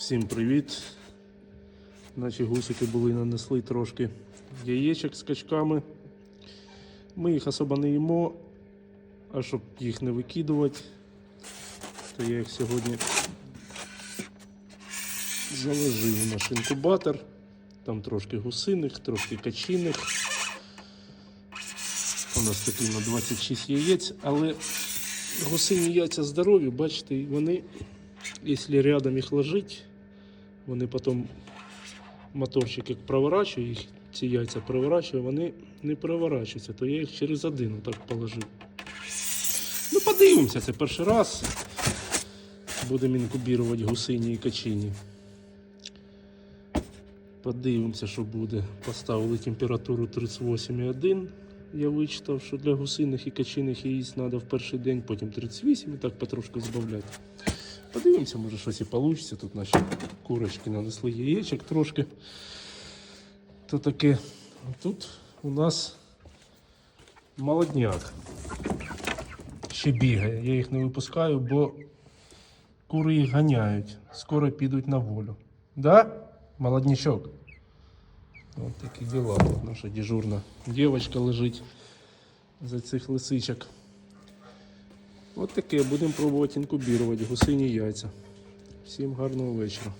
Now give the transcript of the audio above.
Всім привіт. Наші гусики були нанесли трошки яєчок з качками. Ми їх особо не їмо, а щоб їх не викидувати, то я їх сьогодні заложив у наш інкубатор. Там трошки гусиних, трошки качиних. У нас такий на 26 яєць, але гусині яйця здорові, бачите, вони, якщо рядом їх ложити, вони потім моторчик як проворачує їх, ці яйця проворачує, вони не переворачуються, то я їх через один отак положив. Ну, подивимося, це перший раз. Будемо інкубірувати гусині і качині. Подивимося, що буде. Поставили температуру 38,1. Я вичитав, що для гусиних і качиних яїць треба в перший день, потім 38 і так потрошку збавляти. Подивимося, може щось і вийде. Тут наші курочки нанесли яєчок трошки. То таке. Тут у нас молодняк. Ще бігає. Я їх не випускаю, бо кури їх ганяють. Скоро підуть на волю. Да? Молоднячок. Ось такі діла. Наша дежурна дівчинка лежить за цих лисичок. От таке будемо пробувати інкубірувати гусині яйця. Всім гарного вечора.